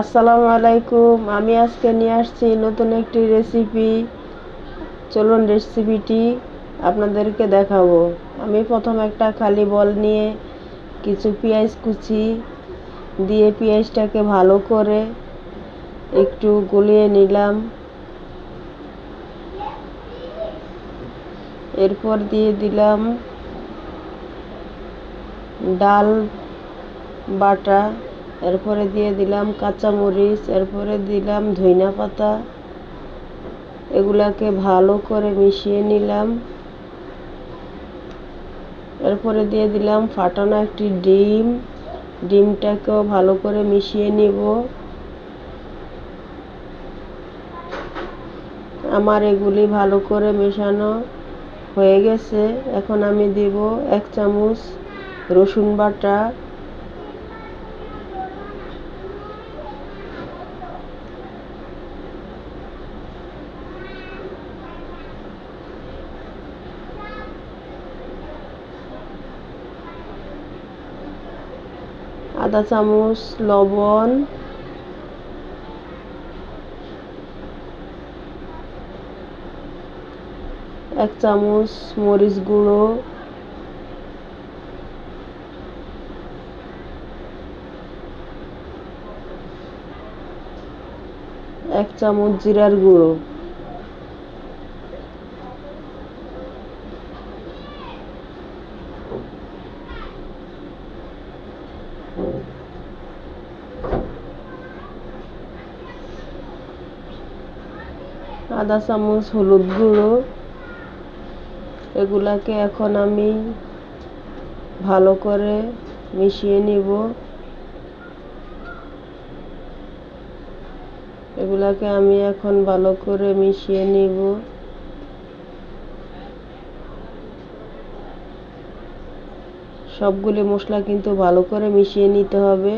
আসসালামু আলাইকুম। আমি আজকে নিয়ে আসছি নতুন একটি রেসিপি চলুন রেসিপিটি আপনাদেরকে দেখাবো। আমি প্রথম একটা খালি বল নিয়ে কিছু পেঁয়াজ কুচি, দিয়ে পেঁয়াজটাকে ভালো করে একটু গলিয়ে নিলাম। এরপর দিয়ে দিলাম ডাল বাটা। এরপরে দিয়ে দিলাম কাঁচামরিচ, এরপরে দিলাম ধইনা পাতা। এগুলাকে ভালো করে মিশিয়ে নিলাম। এরপরে দিয়ে দিলাম ফাটানো একটি ডিম। ডিমটাকেও ভালো করে মিশিয়ে নিব। আমার এগুলি ভালো করে মেশানো হয়ে গেছে। এখন আমি দিব এক চামচ রসুন বাটা। আধা চামচ লবণ। এক চামচ মরিচ গুঁড়ো। এক চামচ জিরার গুঁড়ো। আধা চামচ, হলুদ গুঁড়ো। এগুলাকে এখন আমি ভালো করে মিশিয়ে নিব। এগুলাকে আমি এখন ভালো করে মিশিয়ে নিব। সবগুলি মশলা কিন্তু ভালো করে মিশিয়ে নিতে হবে।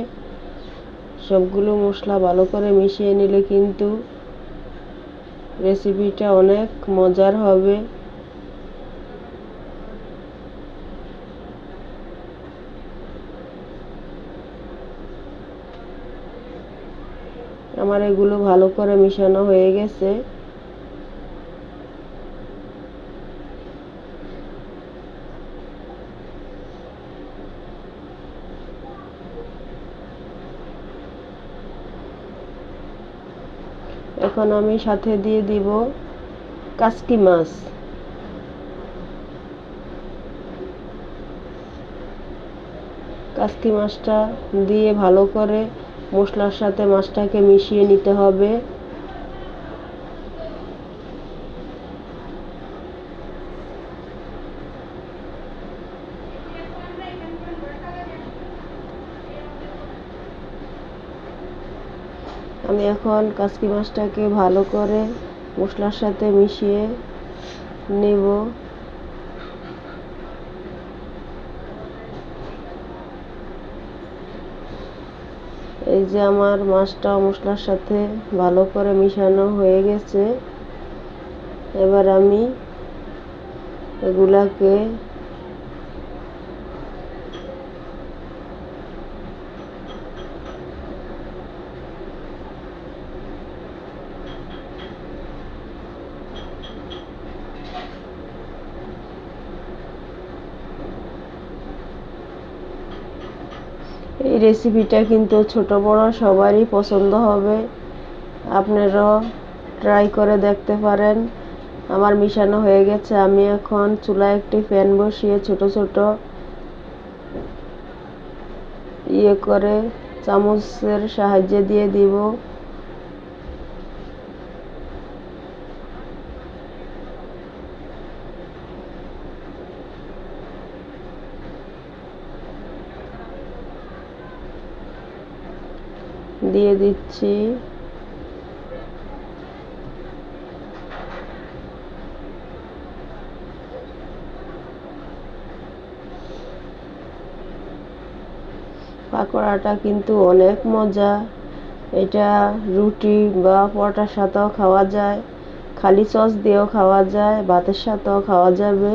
সবগুলো মশলা ভালো করে মিশিয়ে নিলে কিন্তু রেসিপিটা অনেক মজার হবে। আমার এগুলো ভালো করে মিশানো হয়ে গেছে। এখন আমি সাথে দিয়ে দিব কাস্কি মাছ। কাসকি মাছটা দিয়ে ভালো করে মশলার সাথে মাছটাকে মিশিয়ে নিতে হবে। আমি এখন কাসকি মাছটাকে ভালো করে মশলার সাথে মিশিয়ে নেব। এই যে আমার মাছটা মশলার সাথে ভালো করে মিশানো হয়ে গেছে। এবার আমি এগুলাকে এই রেসিপিটা কিন্তু ছোট বড় সবারই পছন্দ হবে। আপনারাও ট্রাই করে দেখতে পারেন। আমার মিশানো হয়ে গেছে। আমি এখন চুলায় একটি প্যান বসিয়ে ছোট ছোট ইয়ে করে চামচের সাহায্যে দিয়ে দিব। দিয়ে দিচ্ছি। পাকোড়াটা কিন্তু অনেক মজা। এটা রুটি বা পরোটার সাথেও খাওয়া যায়, খালি সস দিয়েও খাওয়া যায়, ভাতের সাথেও খাওয়া যাবে।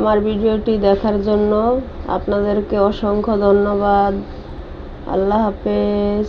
আমার ভিডিওটি দেখার জন্য আপনাদেরকে অসংখ্য ধন্যবাদ। আল্লাহ হাফেজ।